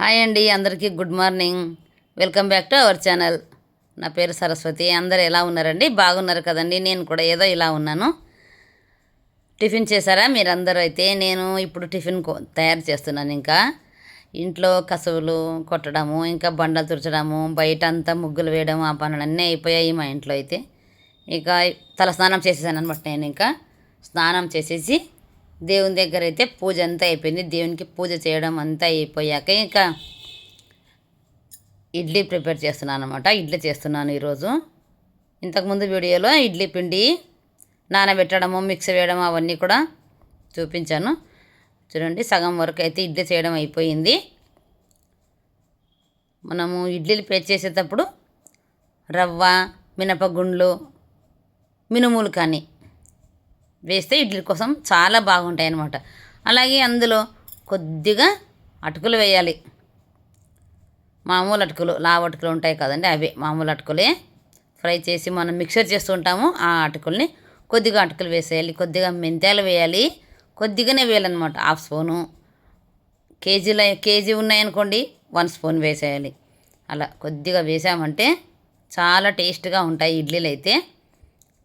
Hi అండి అందరికీ good morning. Welcome back to our channel. నా పేరు సరస్వతి. అందరు ఎలా ఉన్నారండి? బాగున్నారు కదండి. నేను కూడా ఏదో ఇలా ఉన్నాను. టిఫిన్ చేశారా మీరందరూ అయితే? నేను ఇప్పుడు టిఫిన్ కో- తయారు చేస్తున్నాను ఇంకా. ఇంట్లో కసువులు కొట్టడము ఇంకా బండలు తుడచడము బయట అంతా ముగ్గులు వేయడం ఆ పనులన్నీ అయిపోయాయి మా ఇంట్లో అయితే. ఇక తల స్నానం చేసేసాను అనమాట నేను ఇంకా. స్నానం చేసేసి దేవుని దగ్గర అయితే పూజ అంతా అయిపోయింది. దేవునికి పూజ చేయడం అంతా అయిపోయాక ఇంకా ఇడ్లీ ప్రిపేర్ చేస్తున్నాను అనమాట ఇడ్లీ చేస్తున్నాను ఈరోజు. ఇంతకుముందు వీడియోలో ఇడ్లీ పిండి నానబెట్టడము మిక్సీ వేయడం అవన్నీ కూడా చూపించాను. చూడండి సగం వరకు అయితే ఇడ్లీ చేయడం అయిపోయింది. మనము ఇడ్లీలు పే చేసేటప్పుడు రవ్వ మినపగుండ్లు మినుములు కానీ వేస్తే ఇడ్లీ కోసం చాలా బాగుంటాయి అన్నమాట అలాగే అందులో కొద్దిగా అటుకులు వేయాలి. మామూలు అటుకులు లావ అటుకులు ఉంటాయి కదండి అవి మామూలు అటుకులే ఫ్రై చేసి మనం మిక్సర్ చేస్తుంటాము ఆ అటుకుల్ని కొద్దిగా అటుకులు వేసేయాలి కొద్దిగా మెంతాలు వేయాలి. కొద్దిగానే వేయాలన్నమాట హాఫ్ స్పూను. కేజీల కేజీ ఉన్నాయనుకోండి వన్ స్పూన్ వేసేయాలి. అలా కొద్దిగా వేసామంటే చాలా టేస్ట్గా ఉంటాయి ఇడ్లీలు అయితే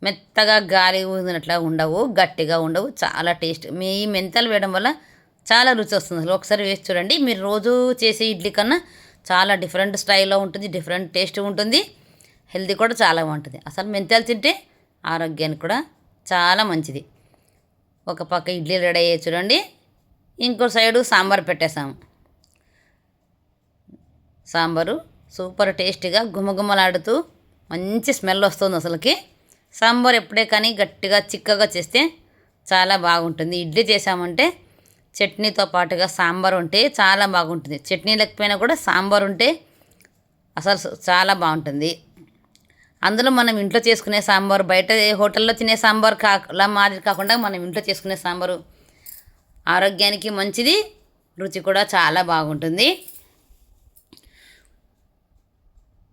మెత్తగా గాలి ఊదినట్లా ఉండవు గట్టిగా ఉండవు చాలా టేస్ట్ మీ మెంతలు వేయడం వల్ల చాలా రుచి వస్తుంది. అసలు ఒకసారి వేసి చూడండి. మీరు రోజు చేసే ఇడ్లీ కన్నా చాలా డిఫరెంట్ స్టైల్లో ఉంటుంది డిఫరెంట్ టేస్ట్ ఉంటుంది. హెల్తీ కూడా చాలా బాగుంటుంది. అసలు మెంతాలు తింటే ఆరోగ్యానికి కూడా చాలా మంచిది. ఒక పక్క ఇడ్లీ రెడీ అయ్యే చూడండి. ఇంకో సైడు సాంబార్ పెట్టేసాము సాంబారు సూపర్ టేస్టీగా గుమగుమలాడుతూ మంచి స్మెల్ వస్తుంది అసలుకి. సాంబార్ ఎప్పుడే కానీ గట్టిగా చిక్కగా చేస్తే చాలా బాగుంటుంది. ఇడ్లీ చేసామంటే చట్నీతో పాటుగా సాంబార్ ఉంటే చాలా బాగుంటుంది. చట్నీ లేకపోయినా కూడా సాంబార్ ఉంటే అసలు చాలా బాగుంటుంది. అందులో మనం ఇంట్లో చేసుకునే సాంబార్ బయట హోటల్లో తినే సాంబార్ కాకుండా మాదిరి కాకుండా మనం ఇంట్లో చేసుకునే సాంబారు ఆరోగ్యానికి మంచిది రుచి కూడా చాలా బాగుంటుంది.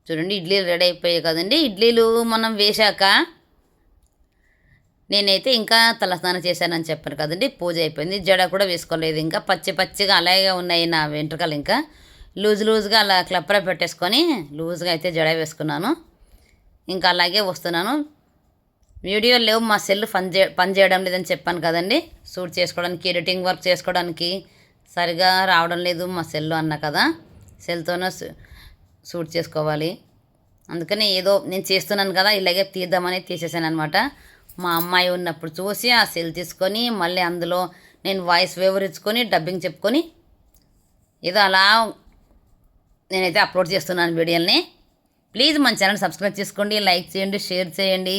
చూడండి ఇడ్లీలు రెడీ అయిపోయాయి కదండి. ఇడ్లీలు మనం వేశాక నేనైతే ఇంకా తలస్నానం చేశానని చెప్పాను కదండి. పూజ అయిపోయింది. జడ కూడా వేసుకోలేదు ఇంకా. పచ్చి పచ్చిగా అలాగే ఉన్నాయి నా వెంట్రుకలు ఇంకా. లూజ్ లూజ్గా అలా క్లప్రా పెట్టేసుకొని లూజ్గా అయితే జడ వేసుకున్నాను. ఇంకా అలాగే వస్తున్నాను. వీడియో లేవు. మా సెల్ పని చే పని చేయడం లేదని చెప్పాను కదండి. షూట్ చేసుకోవడానికి ఎడిటింగ్ వర్క్ చేసుకోవడానికి సరిగా రావడం లేదు మా సెల్ అన్న కదా. సెల్తోనే షూట్ చేసుకోవాలి. అందుకని ఏదో నేను చేస్తున్నాను కదా ఇలాగే తీద్దామని తీసేసాను అనమాట మా అమ్మాయి ఉన్నప్పుడు చూసి ఆ సెల్ తీసుకొని మళ్ళీ అందులో నేను వాయిస్ వివరించుకొని డబ్బింగ్ చెప్పుకొని ఏదో అలా నేనైతే అప్లోడ్ చేస్తున్నాను వీడియోని ప్లీజ్ మన ఛానల్ సబ్స్క్రైబ్ చేసుకోండి లైక్ చేయండి షేర్ చేయండి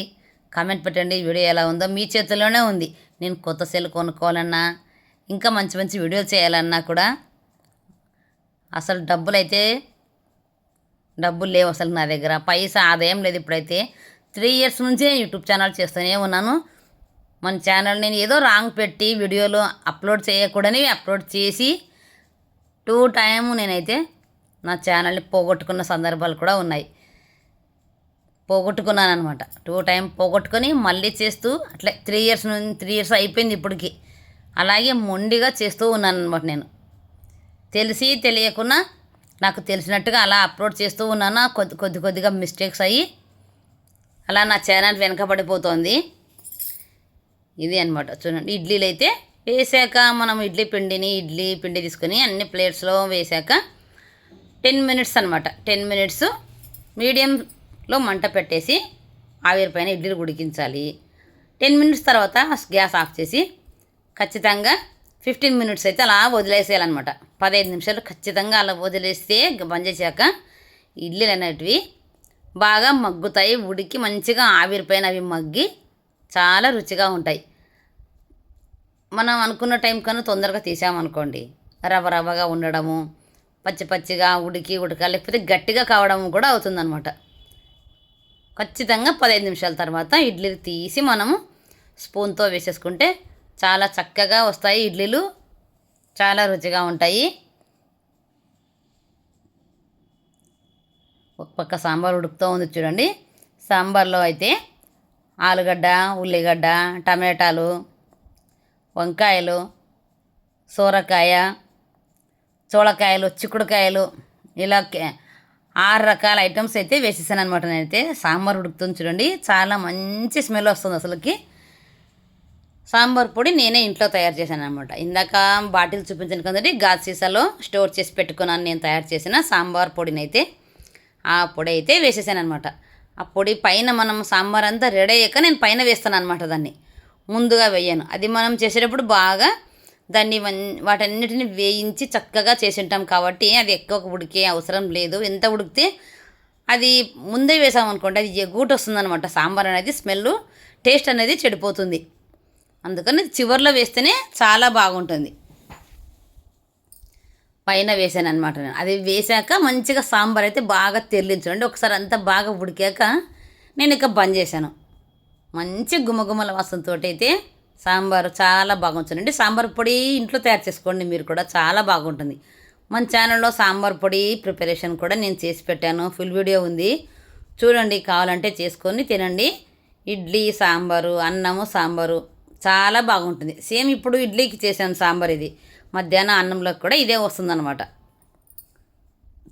కామెంట్ పెట్టండి వీడియో ఎలా ఉందో మీ చేతిలోనే ఉంది. నేను కొత్త సెల్ కొనుక్కోవాలన్నా ఇంకా మంచి మంచి వీడియోలు చేయాలన్నా కూడా అసలు డబ్బులు అయితే డబ్బులు లేవు అసలు నా దగ్గర. పైసా ఆదాయం లేదు ఇప్పుడైతే. త్రీ ఇయర్స్ నుంచే యూట్యూబ్ ఛానల్ చేస్తూనే ఉన్నాను. మన ఛానల్ నేను ఏదో రాంగ్ పెట్టి వీడియోలు అప్లోడ్ చేయకూడని అప్లోడ్ చేసి టూ టైం నేనైతే నా ఛానల్ని పోగొట్టుకున్న సందర్భాలు కూడా ఉన్నాయి. పోగొట్టుకున్నాను అనమాట టూ టైం పోగొట్టుకొని మళ్ళీ చేస్తూ అట్లా త్రీ ఇయర్స్ నుంచి త్రీ ఇయర్స్ అయిపోయింది ఇప్పటికి. అలాగే మొండిగా చేస్తూ ఉన్నాను అనమాట నేను. తెలిసి తెలియకుండా నాకు తెలిసినట్టుగా అలా అప్లోడ్ చేస్తూ ఉన్నాను కొద్ది కొద్ది కొద్దిగా మిస్టేక్స్ అయ్యి అలా నా ఛానల్ వెనకబడిపోతుంది. ఇది అనమాట చూడండి ఇడ్లీలు అయితే వేసాక మనం ఇడ్లీ పిండిని ఇడ్లీ పిండి తీసుకొని అన్ని ప్లేట్స్లో వేసాక టెన్ మినిట్స్ అనమాట టెన్ మినిట్స్ మీడియంలో మంట పెట్టేసి ఆవిరి పైన ఇడ్లీలు ఉడికించాలి. టెన్ మినిట్స్ తర్వాత గ్యాస్ ఆఫ్ చేసి ఖచ్చితంగా ఫిఫ్టీన్ మినిట్స్ అయితే అలా వదిలేసేయాలన్నమాట. పదహైదు నిమిషాలు ఖచ్చితంగా అలా వదిలేస్తే బంద్ చేశాక ఇడ్లీలు అనేటివి బాగా మగ్గుతాయి ఉడికి మంచిగా ఆవిరిపైన అవి మగ్గి చాలా రుచిగా ఉంటాయి. మనం అనుకున్న టైం కన్నా తొందరగా తీసామనుకోండి. రవ రవ్వగా ఉండడము పచ్చి పచ్చిగా ఉడికి ఉడక లేకపోతే గట్టిగా కావడం కూడా అవుతుందన్నమాట. ఖచ్చితంగా పదహైదు నిమిషాల తర్వాత ఇడ్లీలు తీసి మనము స్పూన్తో వేసేసుకుంటే చాలా చక్కగా వస్తాయి ఇడ్లీలు చాలా రుచిగా ఉంటాయి. ఒక పక్క సాంబార్ ఉడుకుతూ ఉంది చూడండి. సాంబార్లో అయితే ఆలుగడ్డ ఉల్లిగడ్డ టమాటాలు వంకాయలు సోరకాయ చోళకాయలు చిక్కుడుకాయలు ఇలా కే- ఆరు రకాల ఐటమ్స్ అయితే వేసేసాను అనమాట నేనైతే. సాంబార్ ఉడుకుతుంది చూడండి. చాలా మంచి స్మెల్ వస్తుంది అసలుకి. సాంబార్ పొడి నేనే ఇంట్లో తయారు చేశాను అనమాట ఇందాక బాటిల్ చూపించాను కదండి గాజు సీసాలో స్టోర్ చేసి పెట్టుకున్నాను నేను తయారు చేసిన సాంబార్ పొడిని అయితే ఆ పొడి అయితే వేసేసాను అనమాట ఆ పొడి పైన మనం సాంబార్ అంతా రెడీ అయ్యాక నేను పైన వేస్తాను అనమాట దాన్ని. ముందుగా వేయను. అది మనం చేసేటప్పుడు బాగా దాన్ని వన్- వాటన్నిటిని వేయించి చక్కగా చేసి ఉంటాం కాబట్టి అది ఎక్కువ ఉడికే అవసరం లేదు. ఎంత ఉడికితే అది ముందే వేసామనుకోండి అది ఎగూట వస్తుందనమాట సాంబార్ అనేది స్మెల్ టేస్ట్ అనేది చెడిపోతుంది. అందుకని చివర్లో వేస్తేనే చాలా బాగుంటుంది. పైన వేసాను అనమాట నేను. అది వేసాక మంచిగా సాంబార్ అయితే బాగా తెరిలించండి. ఒకసారి అంతా బాగా ఉడికాక నేను ఇక బంద్ చేశాను. మంచి గుమగుమల వాసనతో అయితే సాంబార్ చాలా బాగుంటుందండి సాంబార్ పొడి ఇంట్లో తయారు చేసుకోండి మీరు కూడా చాలా బాగుంటుంది. మన ఛానల్లో సాంబార్ పొడి ప్రిపరేషన్ కూడా నేను చేసి పెట్టాను. ఫుల్ వీడియో ఉంది. చూడండి కావాలంటే చేసుకొని తినండి. ఇడ్లీ సాంబారు అన్నము సాంబారు చాలా బాగుంటుంది. సేమ్ ఇప్పుడు ఇడ్లీకి చేశాను సాంబార్ ఇది. మధ్యాహ్నం అన్నంలోకి కూడా ఇదే వస్తుందన్నమాట.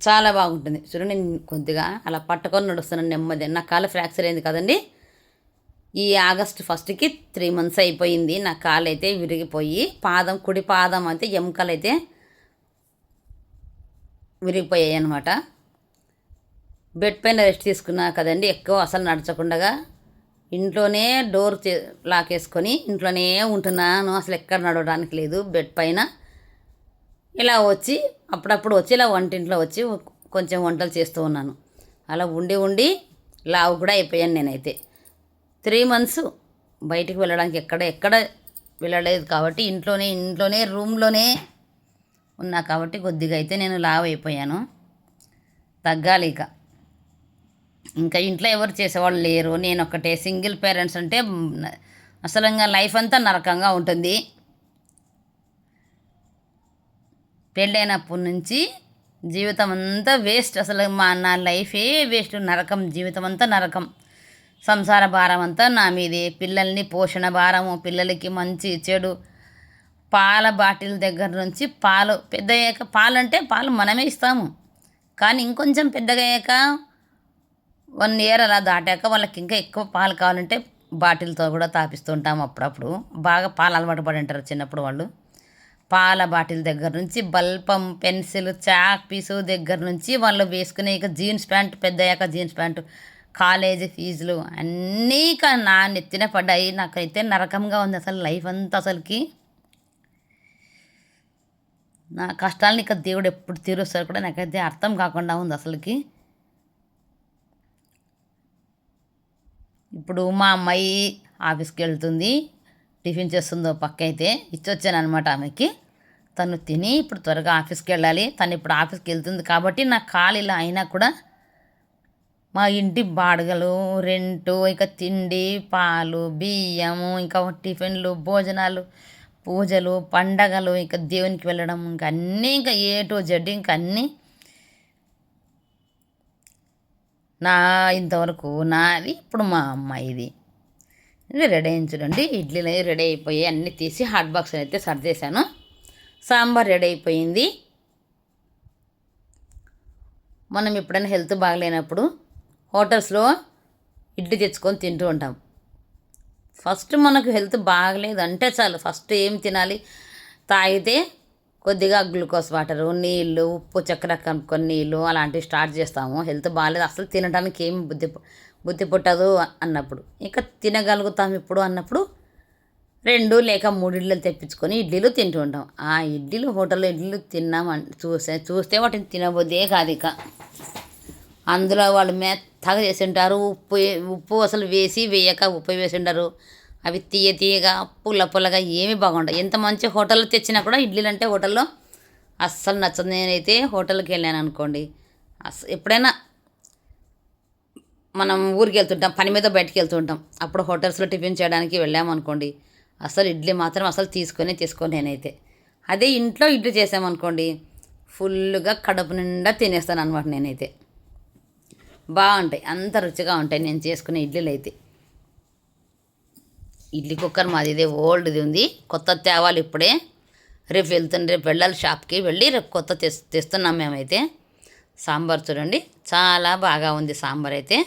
చాలా బాగుంటుంది. చూడండి నేను కొద్దిగా అలా పట్టుకొని నడుస్తున్నాను నెమ్మది. నా కాలు ఫ్రాక్చర్ అయింది కదండి. ఈ ఆగస్ట్ ఫస్ట్కి త్రీ మంత్స్ అయిపోయింది. నా కాలు అయితే విరిగిపోయి పాదం కుడి పాదం అయితే ఎముకలు అయితే విరిగిపోయాయి అనమాట బెడ్ పైన రెస్ట్ తీసుకున్నా కదండి ఎక్కువ అసలు నడచకుండా ఇంట్లోనే డోర్ చే లాకేసుకొని ఇంట్లోనే ఉంటున్నాను. అసలు ఎక్కడ నడవడానికి లేదు. బెడ్ పైన ఇలా వచ్చి అప్పుడప్పుడు వచ్చి ఇలా వంటింట్లో వచ్చి కొంచెం వంటలు చేస్తూ ఉన్నాను. అలా ఉండి ఉండి లావు కూడా అయిపోయాను నేనైతే. త్రీ మంత్స్ బయటికి వెళ్ళడానికి ఎక్కడ ఎక్కడ వెళ్ళలేదు కాబట్టి ఇంట్లోనే ఇంట్లోనే రూమ్లోనే ఉన్నా కాబట్టి కొద్దిగా అయితే నేను లావ్ అయిపోయాను. తగ్గాలి ఇక. ఇంకా ఇంట్లో ఎవరు చేసేవాళ్ళు లేరు. నేను ఒకటే సింగిల్ పేరెంట్స్ అంటే అసలు ఇంకా లైఫ్ అంతా నరకంగా ఉంటుంది. పెళ్ళైనప్పటి నుంచి జీవితం అంతా వేస్ట్. అసలు మా నా లైఫే వేస్ట్. నరకం జీవితం అంతా నరకం. సంసార భారం అంతా నా మీదే. పిల్లల్ని పోషణ భారము పిల్లలకి మంచి చెడు. పాల బాటిల్ దగ్గర నుంచి పాలు పెద్ద అయ్యాక పాలు అంటే పాలు మనమే ఇస్తాము. కానీ ఇంకొంచెం పెద్దగా అయ్యాక వన్ ఇయర్ అలా దాటాక వాళ్ళకి ఇంకా ఎక్కువ పాలు కావాలంటే బాటిల్తో కూడా తాపిస్తుంటాము అప్పుడప్పుడు. బాగా పాలు అలవాటు పడి ఉంటారు చిన్నప్పుడు వాళ్ళు. పాల బాటిల్ దగ్గర నుంచి బల్పం పెన్సిల్ చాక్ పీసు దగ్గర నుంచి వాళ్ళు వేసుకునే ఇక జీన్స్ ప్యాంట్ పెద్ద అయ్యాక జీన్స్ ప్యాంటు కాలేజీ ఫీజులు అన్నీ నా నెత్తిన పడ్డాయి. నాకైతే నరకంగా ఉంది అసలు లైఫ్ అంతా అసలుకి. నా కష్టాలని ఇక దేవుడు ఎప్పుడు తీరుస్తారు కూడా నాకైతే అర్థం కాకుండా ఉంది అసలుకి. ఇప్పుడు మా అమ్మాయి ఆఫీస్కి వెళ్తుంది. టిఫిన్ చేస్తుందో పక్క అయితే ఇచ్చొచ్చాను అనమాట ఆమెకి. తను తిని ఇప్పుడు త్వరగా ఆఫీస్కి వెళ్ళాలి తను ఇప్పుడు ఆఫీస్కి వెళ్తుంది కాబట్టి నా కాలు ఇలా అయినా కూడా మా ఇంటి బాడుగలు రెంటు ఇంకా తిండి పాలు బియ్యము ఇంకా టిఫిన్లు భోజనాలు పూజలు పండగలు ఇంకా దేవునికి వెళ్ళడం ఇంకా అన్నీ ఇంకా ఏ టు జెడ్ ఇంకా అన్నీ నా ఇంతవరకు నాది. ఇప్పుడు మా అమ్మాయిది. ఇది రెడీ అయింది చూడండి. ఇడ్లీలు అవి రెడీ అయిపోయి అన్నీ తీసి హాట్ బాక్స్ అయితే సర్దేశాను సాంబార్ రెడీ అయిపోయింది. మనం ఎప్పుడైనా హెల్త్ బాగలేనప్పుడు హోటల్స్లో ఇడ్లీ తెచ్చుకొని తింటూ ఉంటాం. ఫస్ట్ మనకు హెల్త్ బాగలేదు అంటే చాలు. ఫస్ట్ ఏం తినాలి? తాగితే కొద్దిగా గ్లూకోజ్ వాటరు నీళ్ళు ఉప్పు చక్కెర కలుపుకొని నీళ్ళు అలాంటివి స్టార్ట్ చేస్తాము. హెల్త్ బాగాలేదు. అసలు తినడానికి ఏమి బుద్ధి బుద్ధి పుట్టదు అన్నప్పుడు. ఇంకా తినగలుగుతాం ఇప్పుడు అన్నప్పుడు రెండు లేక మూడు ఇడ్లీలు తెప్పించుకొని ఇడ్లీలు తింటూ ఉంటాం. ఆ ఇడ్లీలు హోటల్లో ఇడ్లీలు తిన్నాం చూస్తే చూస్తే వాటిని తినబోదే కాదు ఇక. అందులో వాళ్ళు మెత్తగా చేసి ఉంటారు ఉప్పు ఉప్పు అసలు వేసి వేయక ఉప్పు వేసి ఉంటారు అవి తీయ తీయగా పుల్ల పుల్లగా ఏమీ బాగుండవు. ఎంత మంచి హోటల్లో తెచ్చినా కూడా ఇడ్లీలు అంటే హోటల్లో అస్సలు నచ్చదు. నేనైతే హోటల్కి వెళ్ళాను అనుకోండి. అస్ ఎప్పుడైనా మనం ఊరికి వెళ్తుంటాం పని మీద బయటికి వెళ్తుంటాం. అప్పుడు హోటల్స్లో టిఫిన్ చేయడానికి వెళ్ళామనుకోండి అసలు ఇడ్లీ మాత్రం అసలు తీసుకొని తీసుకోను నేనైతే. అదే ఇంట్లో ఇడ్లీ చేసామనుకోండి ఫుల్గా కడుపు నిండా తినేస్తాను అనమాట నేనైతే. బాగుంటాయి అంత రుచిగా ఉంటాయి నేను చేసుకునే ఇడ్లీలు అయితే. ఇడ్లీ కుక్కర్ మాది ఇదే ఓల్డ్ది ఉంది కొత్త తేవాలి ఇప్పుడే. రేపు వెళ్తుంది రేపు వెళ్ళాలి షాప్కి వెళ్ళి రేపు కొత్త తెస్తున్నాం మేమైతే. సాంబార్ చూడండి చాలా బాగా ఉంది సాంబార్ అయితే.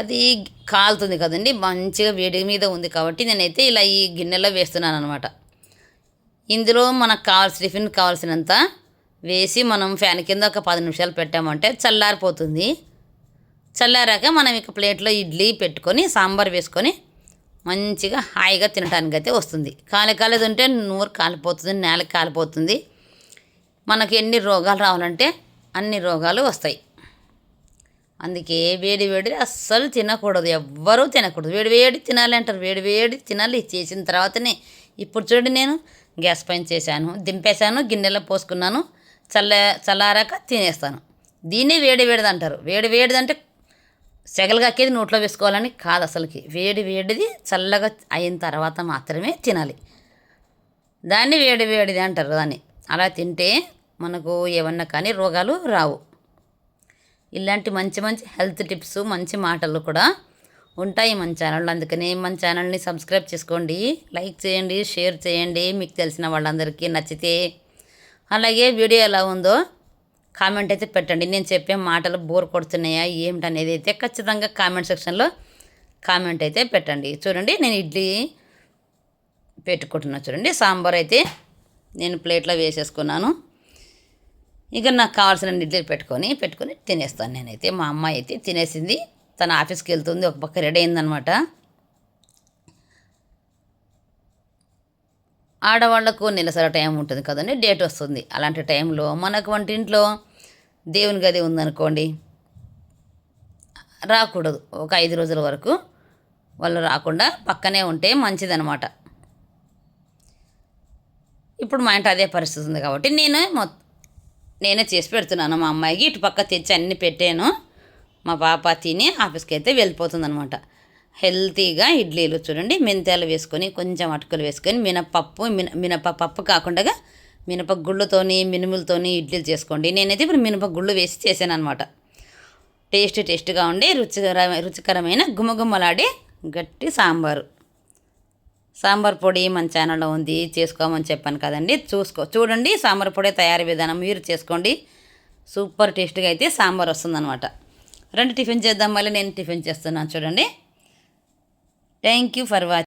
అది కాలుతుంది కదండి మంచిగా వేడి మీద ఉంది కాబట్టి నేనైతే ఇలా ఈ గిన్నెలో వేస్తున్నాను అనమాట ఇందులో మనకు కావాల్సిన టిఫిన్ కావాల్సినంత వేసి మనం ఫ్యాన్ కింద ఒక పది నిమిషాలు పెట్టామంటే చల్లారిపోతుంది. చల్లారాక మనం ఇక ప్లేట్లో ఇడ్లీ పెట్టుకొని సాంబార్ వేసుకొని మంచిగా హాయిగా తినడానికి అయితే వస్తుంది. కాలి కాలేదు ఉంటే నూరు కాలిపోతుంది నేల కాలిపోతుంది. మనకి ఎన్ని రోగాలు రావాలంటే అన్ని రోగాలు వస్తాయి. అందుకే వేడి వేడి అస్సలు తినకూడదు ఎవ్వరూ తినకూడదు. వేడి వేడి తినాలి అంటారు వేడి వేడి తినాలి. చేసిన తర్వాతనే ఇప్పుడు చూడండి నేను గ్యాస్ పైన చేశాను దింపేశాను గిన్నెలో పోసుకున్నాను చల్ల చల్లారాక తినేస్తాను. దీన్ని వేడి వేడిది అంటారు. వేడి వేడిది అంటే సెగలుగా నోట్లో వేసుకోవాలని కాదు అసలుకి. వేడి వేడిది చల్లగా అయిన తర్వాత మాత్రమే తినాలి. దాన్ని వేడి వేడిది అంటారు దాన్ని. అలా తింటే మనకు ఏమన్నా కానీ రోగాలు రావు. ఇలాంటి మంచి మంచి హెల్త్ టిప్స్ మంచి మాటలు కూడా ఉంటాయి మన ఛానల్లో. అందుకని మన ఛానల్ని సబ్స్క్రైబ్ చేసుకోండి లైక్ చేయండి షేర్ చేయండి. మీకు తెలిసిన వాళ్ళందరికీ నచ్చితే అలాగే వీడియో ఎలా ఉందో కామెంట్ అయితే పెట్టండి. నేను చెప్పే మాటలు బోర్ కొడుతున్నాయా ఏమిటి అనేది అయితే ఖచ్చితంగా కామెంట్ సెక్షన్లో కామెంట్ అయితే పెట్టండి. చూడండి నేను ఇడ్లీ పెట్టుకుంటున్నా. చూడండి సాంబార్ అయితే నేను ప్లేట్లో వేసేసుకున్నాను. ఇక నాకు కావాల్సిన ఇడ్లీ పెట్టుకొని పెట్టుకొని తినేస్తాను నేనైతే. మా అమ్మాయి అయితే తినేసింది. తన ఆఫీస్కి వెళ్తుంది. ఒక పక్క రెడీ అయిందనమాట ఆడవాళ్ళకు నెలసరి టైం ఉంటుంది కదండి డేట్ వస్తుంది. అలాంటి టైంలో మనకు వంటింట్లో దేవుని గది ఉందనుకోండి రాకూడదు. ఒక ఐదు రోజుల వరకు వాళ్ళు రాకుండా పక్కనే ఉంటే మంచిదనమాట ఇప్పుడు మా ఇంట అదే పరిస్థితి ఉంది కాబట్టి నేను మొత్తం నేనే చేసి పెడుతున్నాను. మా అమ్మాయికి ఇటు పక్క తెచ్చి అన్ని పెట్టాను. మా పాప తిని ఆఫీస్కి అయితే వెళ్ళిపోతుందనమాట హెల్తీగా ఇడ్లీలు చూడండి మెంతాలు వేసుకొని కొంచెం అటుకులు వేసుకొని మినపప్పు మిన మినప పప్పు కాకుండా మినప గుళ్ళతోని మినుములతోని ఇడ్లీలు చేసుకోండి. నేనైతే ఇప్పుడు మినప గుళ్ళు వేసి చేశాను అనమాట టేస్ట్ టేస్ట్గా ఉండి రుచికర రుచికరమైన గుమగుమలాడే గట్టి సాంబారు. సాంబార్ పొడి మన ఛానల్లో ఉంది చేసుకోమని చెప్పాను కదండి. చూసుకో చూడండి సాంబార్ పొడి తయారీ విధానం మీరు చేసుకోండి. సూపర్ టేస్ట్గా అయితే సాంబార్ వస్తుందన్నమాట. రెండు టిఫిన్ చేద్దాం మళ్ళీ నేను టిఫిన్ చేస్తున్నాను చూడండి. Thank you for watching